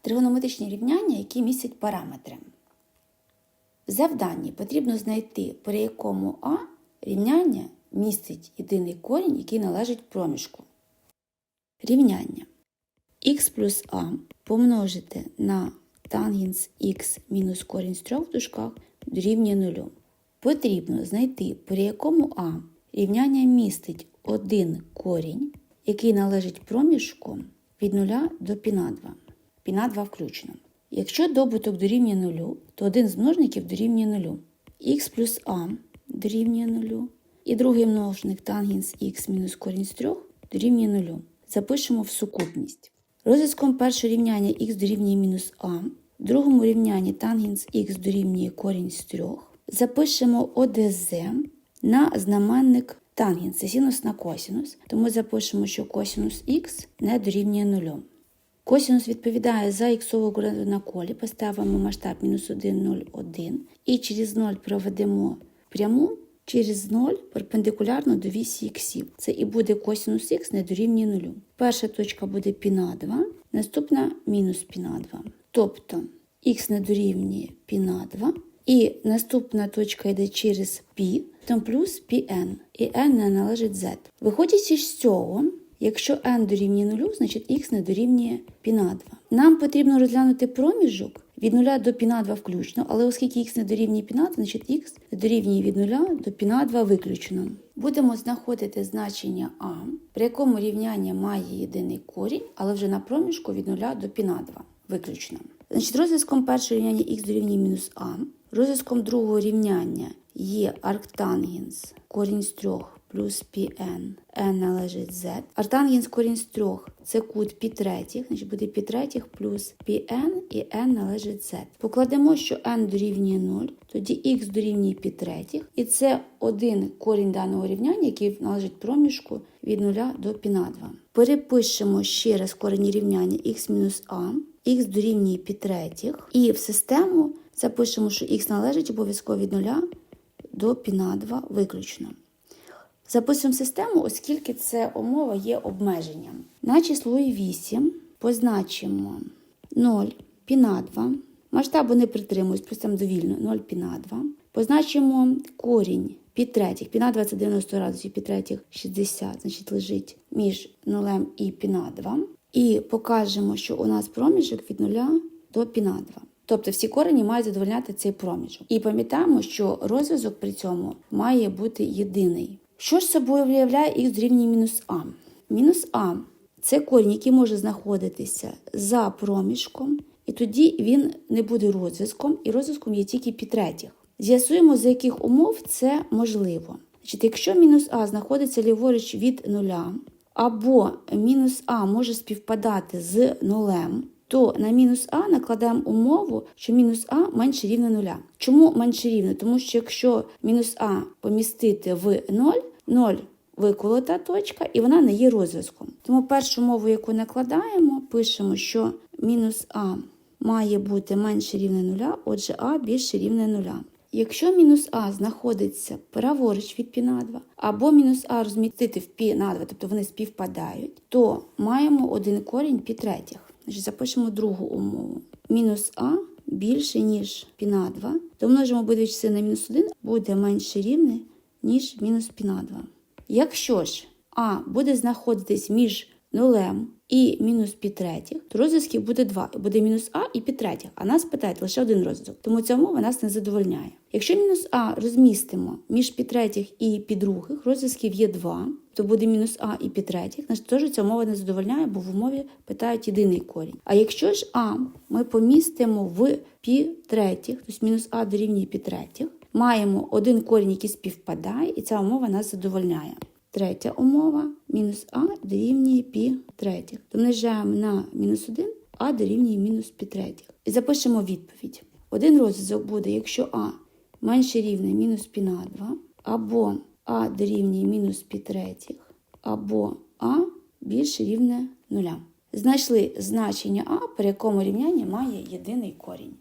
тригонометричні рівняння, які містять параметри. В завданні потрібно знайти, при якому А рівняння містить єдиний корінь, який належить проміжку. Рівняння х плюс а помножити на тангенс х мінус корінь з 3 в дужках дорівнює 0. Потрібно знайти, при якому а рівняння містить один корінь, який належить проміжку від 0 до π на 2. Π на 2 включно. Якщо добуток дорівнює 0, то один з множників дорівнює 0. х плюс а дорівнює 0. І другий множник тангенс х мінус корінь з 3 дорівнює 0. Запишемо в сукупність. Розв'язком першого рівняння х дорівнює мінус а, в другому рівнянні тангенс х дорівнює корінь з 3. Запишемо ОДЗ на знаменник тангенс, це синус на косинус, тому запишемо, що косинус х не дорівнює 0. Косинус відповідає за іксову координату на колі, поставимо масштаб мінус 1, 0, 1 і через 0 проведемо пряму через 0 перпендикулярно до вісі іксів. Це і буде косинус х не дорівнює 0. Перша точка буде π на 2, наступна мінус π на 2. Тобто х не дорівнює π на 2, і наступна точка йде через π, там плюс πn, і n не належить z. Виходячи з цього, Якщо n дорівнює 0, значить x не дорівнює піна 2. Нам потрібно розглянути проміжок від 0 до піна 2 включно, але оскільки x не дорівнює піна 2, значить x дорівнює від 0 до піна 2 виключно. Будемо знаходити значення а, при якому рівняння має єдиний корінь, але вже на проміжку від 0 до піна 2 виключно. Значить, розв'язком першого рівняння x дорівнює мінус а, розв'язком другого рівняння є арктангенс корінь з трьох плюс πn, n належить z. Артангенс корінь з 3 – це кут π третіх, значить буде π третіх плюс πn і n належить z. Покладемо, що n дорівнює 0, тоді х дорівнює π третіх, і це один корінь даного рівняння, який належить проміжку від 0 до π на 2. Перепишемо ще раз корені рівняння х мінус а, х дорівнює π третіх, і в систему запишемо, що х належить обов'язково від 0 до π на 2 виключно. Записуємо систему, оскільки це умова є обмеженням. На число 8 позначимо 0 пі на 2. Масштабу не притримуюсь, просто там довільно 0 пі на 2. Позначимо корінь пі третіх. Пі на 2 це 90 градусів, пі третіх 60, значить лежить між 0 і пі на 2. І покажемо, що у нас проміжок від 0 до пі на 2. Тобто всі корені мають задовольняти цей проміжок. І пам'ятаємо, що розв'язок при цьому має бути єдиний. Що ж собою виявляє х дорівнює мінус а? Мінус а це корінь, який може знаходитися за проміжком, і тоді він не буде розв'язком, і розв'язком є тільки пі третіх. З'ясуємо, за яких умов це можливо. Значить, Якщо мінус а знаходиться ліворуч від нуля, або мінус а може співпадати з нулем, то на мінус а накладаємо умову, що мінус а менше рівне нуля. Чому менше рівне? Тому що якщо мінус а помістити в 0, 0 виколота точка, і вона не є розв'язком. Тому першу умову, яку накладаємо, пишемо, що мінус а має бути менше рівне нуля, отже, а більше рівне нуля. Якщо мінус а знаходиться праворуч від пі на 2, або мінус а розмістити в пі на 2, тобто вони співпадають, то маємо один корінь пі третіх. Значить, запишемо другу умову. Мінус а більше, ніж пі на 2, то множимо обидві часи на мінус 1, буде менше рівне, ніж мінус пі на 2. Якщо ж а буде знаходитись між нулем і мінус пі третіх, то розв'язків буде два. Буде мінус а і пі третіх, а нас питають лише один розв'язок. Тому ця умова нас не задовольняє. Якщо мінус а розмістимо між пі третіх і пі других, розв'язків є два, то буде мінус а і пі третіх, значить теж ця умова не задовольняє, бо в умові питають єдиний корінь. А якщо ж а ми помістимо в пі третіх, тобто мінус а дорівнює пі третіх, маємо один корінь, який співпадає, і ця умова нас задовольняє. Третя умова мінус а дорівнює пі третіх. Домножаємо на мінус 1, а дорівнює мінус пі третіх. І запишемо відповідь. Один розв'язок буде, якщо а менше рівне мінус пі на 2, або а дорівнює мінус пі третіх, або а більше рівне нуля. Знайшли значення а, при якому рівняння має єдиний корінь.